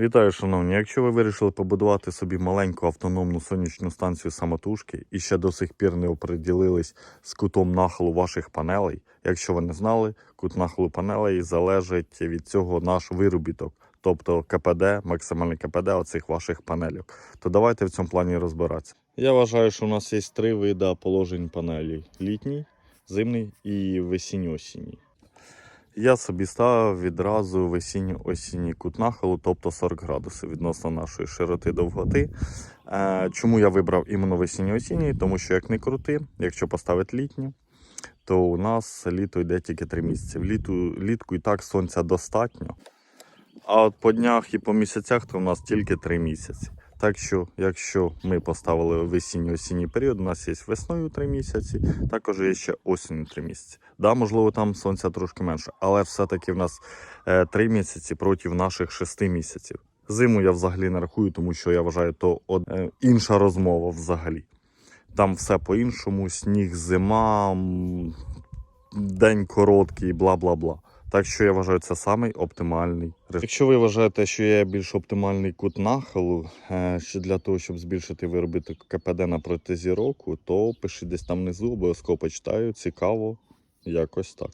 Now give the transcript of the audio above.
Вітаю, шановні. Якщо ви вирішили побудувати собі маленьку автономну сонячну станцію самотужки і ще до сих пір не оприділились з кутом нахилу ваших панелей, якщо ви не знали, кут нахилу панелей залежить від цього наш виробіток, тобто КПД, максимальний КПД оцих ваших панельок. То давайте в цьому плані розбиратися. Я вважаю, що у нас є три види положень панелей: літній, зимний і весінньо-осінній. Я собі ставив відразу весінньо-осінній кут нахилу, тобто 40 градусів відносно нашої широти довготи. Е, Чому я вибрав іменно весінньо-осінній? Тому що як не крути, якщо поставити літню, то у нас літо йде тільки 3 місяці. Вліту, літку і так сонця достатньо. А от по днях і по місяцях, то у нас тільки 3 місяці. Так що, якщо ми поставили весінньо-осінній період, у нас є весною 3 місяці, також є ще осінню 3 місяці. Да, можливо, там сонця трошки менше, але все-таки в нас е, 3 місяці проти наших 6 місяців. Зиму я взагалі не рахую, тому що я вважаю, то од- е, інша розмова взагалі. Там все по-іншому, сніг, зима, день короткий, бла бла бла. Так що я вважаю, це самий оптимальний режим. Якщо ви вважаєте, що є більш оптимальний кут нахилу, е, ще для того, щоб збільшити виробіток КПД на протязі року, то пишіть десь там внизу, обов'язково почитаю, цікаво, якось так.